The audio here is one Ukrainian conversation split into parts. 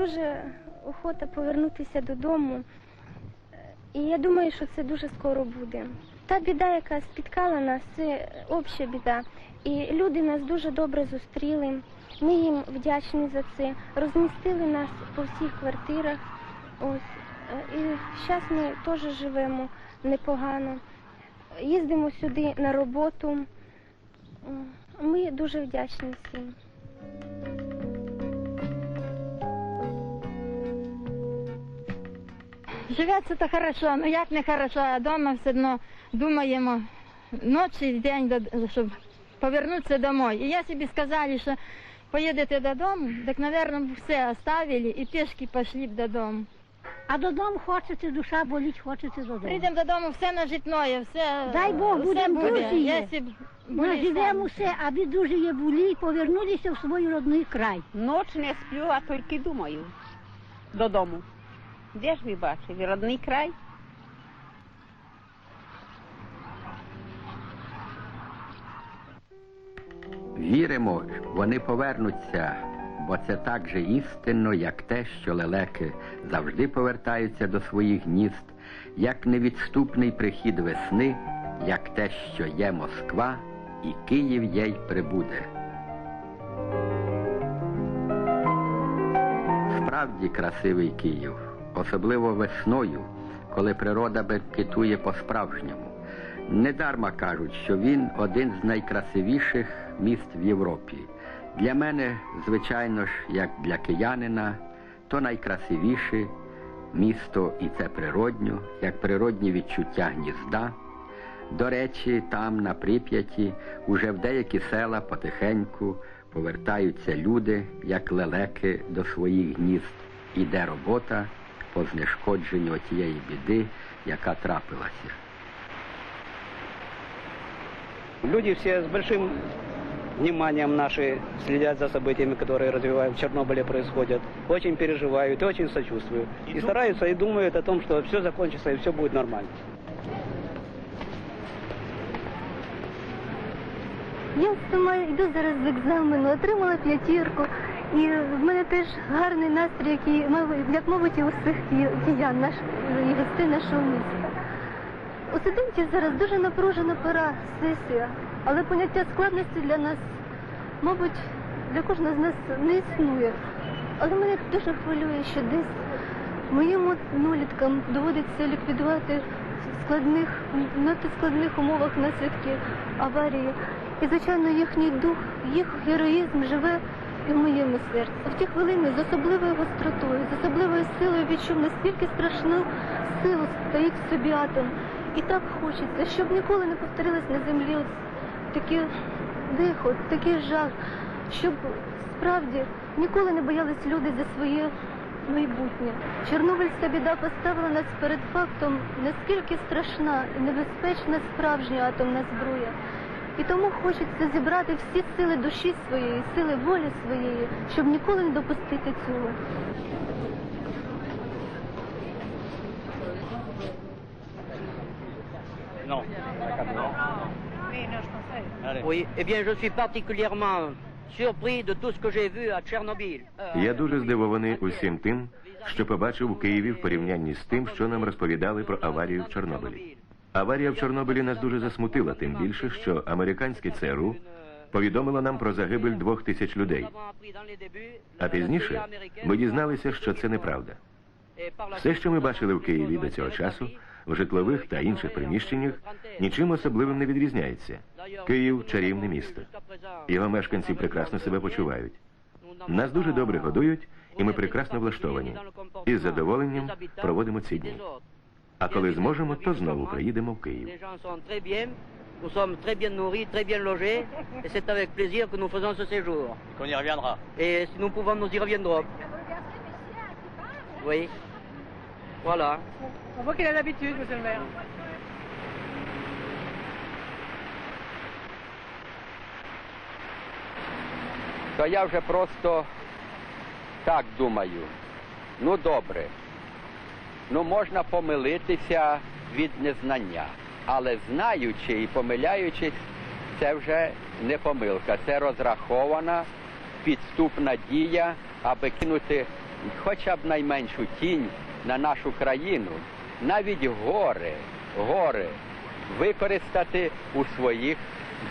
дуже охота повернутися додому. І я думаю, що це дуже скоро буде. Та біда, яка спіткала нас, це обща біда. І люди нас дуже добре зустріли. Ми їм вдячні за це. Розмістили нас по всіх квартирах. Ось. І зараз ми теж живемо непогано. Їздимо сюди на роботу. Ми дуже вдячні всім. Живеться то хорошо, ну як не хорошо, а вдома все одно думаємо ночі і день, щоб повернутися домой. І я собі сказали, що поїдете додому, так, мабуть, все оставили і пішки пішли б додому. А додому хочеться, душа болить, хочеться додому. Прийдемо додому, все нажитное, все, Дай Бог, все будемо буде. друзі. Якщо б були Ми живемо все, а ви дуже є були і повернулися в свій родний край. Ноч не сплю, а тільки думаю додому. Де ж ви бачили? Родний край? Віримо, вони повернуться, бо це так же істинно, як те, що лелеки завжди повертаються до своїх гнізд, як невідступний прихід весни, як те, що є Москва, і Київ їй прибуде. Справді красивий Київ, особливо весною, коли природа бенкетує по-справжньому. Недарма кажуть, що він один з найкрасивіших міст в Європі. Для мене, звичайно ж, як для киянина, то найкрасивіше місто і це природньо, як природні відчуття гнізда. До речі, там, на Прип'яті, уже в деякі села потихеньку повертаються люди, як лелеки до своїх гнізд. Іде робота по знешкодженню тієї біди, яка трапилася. Люди все с большим вниманием наши следят за событиями, которые развивают в Чернобыле происходят. Очень переживают и очень сочувствуют. И стараются и думают о том, что все закончится и все будет нормально. Я сама йду зараз з екзамену, отримала п'ятірку. І в мене теж гарний настрій, який, як, мабуть, і у всіх ки- киян наш, і гостей нашого міста. У студентів зараз дуже напружена пора, сесія, але поняття складності для нас, мабуть, для кожного з нас не існує. Але мене дуже хвилює, що десь моїм от одноліткам доводиться ліквідувати в складних, надто умовах наслідки аварії. І, звичайно, їхній дух, їх героїзм живе і в моєму серці. В ті хвилини з особливою гостротою, з особливою силою відчув настільки страшну силу стоїть в собі атом. І так хочеться, щоб ніколи не повторилось на землі от таке дихо, такий жах, щоб справді ніколи не боялись люди за своє майбутнє. Чорнобильська біда поставила нас перед фактом, наскільки страшна і небезпечна справжня атомна зброя. І тому хочеться зібрати всі сили душі своєї, сили волі своєї, щоб ніколи не допустити цього. Oui, eh bien, je suis particulièrement surpris de tout ce que j'ai vu à Tchernobyl. Euh, Я дуже здивований усім тим, що побачив у Києві в порівнянні з тим, що нам розповідали про аварію в Чорнобилі. Аварія в Чорнобилі нас дуже засмутила, тим більше, що американське ЦРУ повідомило нам про загибель двох тисяч людей. А пізніше ми дізналися, що це неправда. Все, що ми бачили в Києві до цього часу, в житлових та інших приміщеннях, нічим особливим не відрізняється. Київ чарівне місто. Його мешканці прекрасно себе почувають. Нас дуже добре годують, і ми прекрасно влаштовані. І з задоволенням проводимо ці дні. А коли зможемо, то знову приїдемо в Київ. Les gens sont très bien, nous sommes très bien nourris, très bien logés, et c'est avec plaisir que nous faisons ce séjour. Qu'on y reviendra. Et si nous pouvons, nous y reviendrons. Oui. Voilà. On voit qu'il a l'habitude, monsieur le maire. То я вже просто так думаю. Ну добре. Ну можна помилитися від незнання. Але знаючи і помиляючись, це вже не помилка. Це розрахована підступна дія, аби кинути хоча б найменшу тінь на нашу країну, навіть гори, гори використати у своїх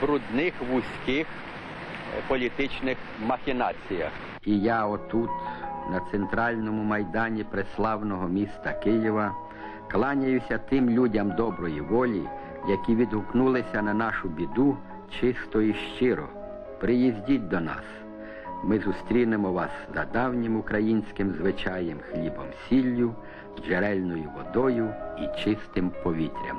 брудних вузьких е, політичних махінаціях. І я отут, на центральному майдані преславного міста Києва, кланяюся тим людям доброї волі, які відгукнулися на нашу біду чисто і щиро. Приїздіть до нас. Ми зустрінемо вас за давнім українським звичаєм хлібом сіллю, джерельною водою і чистим повітрям.